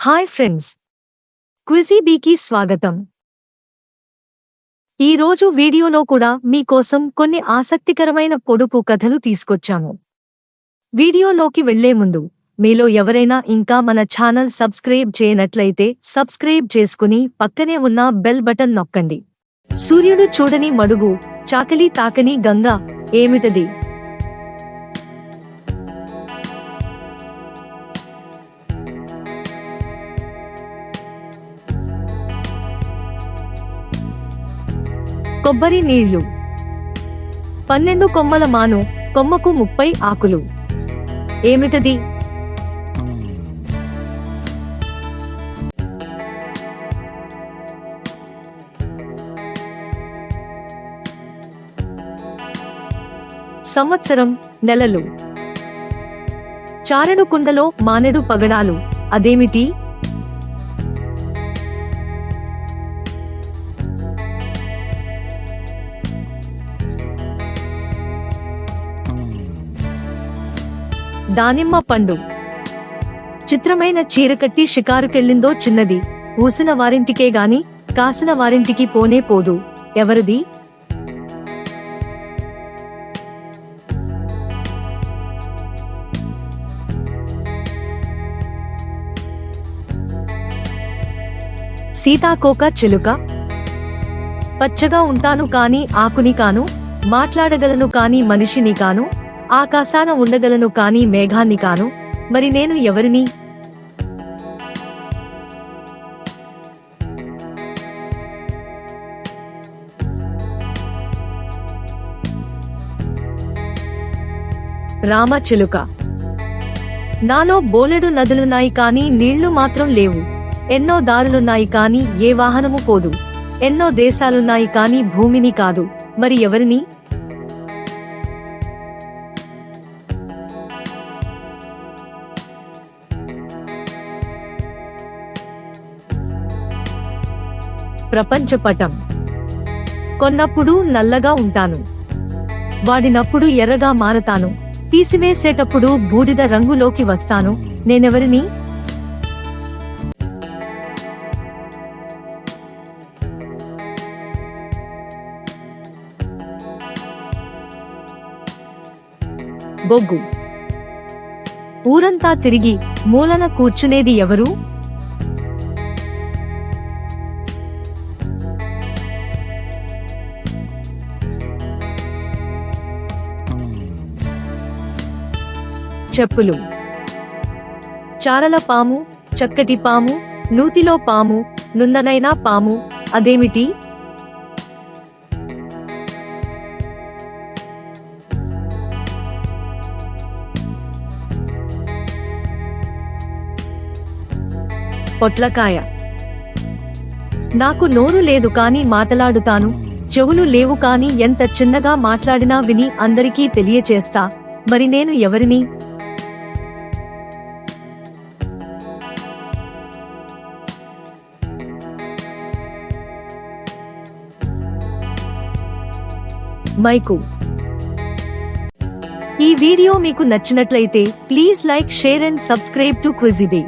Hi friends. క్విజీబీకి స్వాగతం. ఈ రోజు వీడియోలో కూడా మీకోసం కొన్ని ఆసక్తికరమైన పొడుపు కథలు తీసుకొచ్చాము. వీడియోలోకి వెళ్ళే ముందు మీలో ఎవరైనా ఇంకా మన ఛానల్ సబ్స్క్రైబ్ చేయనట్లయితే సబ్స్క్రైబ్ చేసుకుని పక్కనే ఉన్న బెల్ బటన్ నొక్కండి. సూర్యుడు చూడని మడుగు చాకలి తాకని గంగ ఏమిటది? కొబ్బరి నీళ్ళు. పన్నెండు కొమ్మల మాను కొమ్మకు ముప్పై ఆకులు. ఏమిటది? సంవత్సరం నెలలు. చారెడు కుండలో మానెడు పగడాలు. అదేమిటి? దానిమ్మ పండు. చిత్రమైన చీర కట్టి షికారుకెళ్ళిందో చిన్నది. ఊసిన వారింటికే గాని కాసిన వారింటికి పోనే పోదు. ఎవరిది? సీతాకోక చిలుక. పచ్చగా ఉంటాను కాని ఆకుని కాను మాట్లాడగలను కాని మనిషిని కాను ఆకాశాన ఉండగలను కాని మేఘాన్ని కాను. మరి నేను ఎవరిని? రామచిలుక నాలో బోలెడు నదులున్నాయి కాని నీళ్ళు మాత్రం లేవు. ఎన్నో దారులున్నాయి కాని ఏ వాహనము పోదు. ఎన్నో దేశాలున్నాయి కాని భూమిని కాదు. మరి ఎవరిని? ప్రపంచపటం. కొన్నప్పుడు నల్లగా ఉంటాను. వాడినప్పుడు ఎర్రగా మారతాను. తీసివేసేటప్పుడు బూడిద రంగులోకి వస్తాను. నేనెవరిని? బొగ్గు. ఊరంతా తిరిగి మూలన కూర్చునేది ఎవరు? చెప్పులు. చారల పాము చక్కటి పాము నూతిలో పాము నున్ననైనా పాము అదేమిటి? పొట్లకాయ. నాకు నోరు లేదు కాని మాట్లాడుతాను చెవులు లేవు కాని ఎంత చిన్నగా మాట్లాడినా విని అందరికీ తెలియచేస్తా మరి నేను ఎవరిని? మైకు ఈ వీడియో మీకు నచ్చినట్లయితే please like share and subscribe to క్విజిబే